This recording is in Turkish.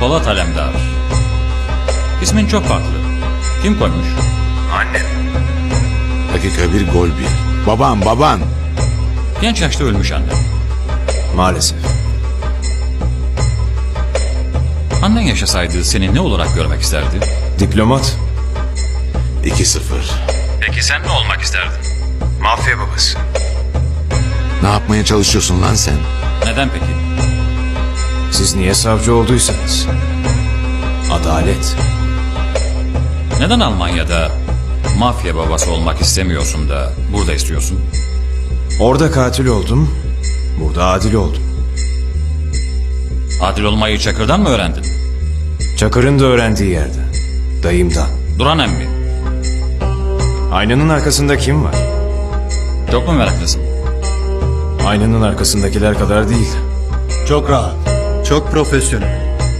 Polat Alemdar. İsmin çok farklı. Kim koymuş? Dakika bir gol bir. Baban baban. Genç yaşta ölmüş anne. Maalesef. Annen yaşasaydı seni ne olarak görmek isterdi? Diplomat. 2-0. Peki sen ne olmak isterdin? Mafya babası. Ne yapmaya çalışıyorsun lan sen? Neden peki? Siz niye savcı olduysanız. Adalet. Neden Almanya'da mafya babası olmak istemiyorsun da burada istiyorsun? Orada katil oldum. Burada adil oldum. Adil olmayı Çakır'dan mı öğrendin? Çakır'ın da öğrendiği yerde. Dayımdan. Duran emmi. Aynanın arkasında kim var? Çok mu meraklısın? Aynanın arkasındakiler kadar değil. Çok rahat. Çok profesyonel.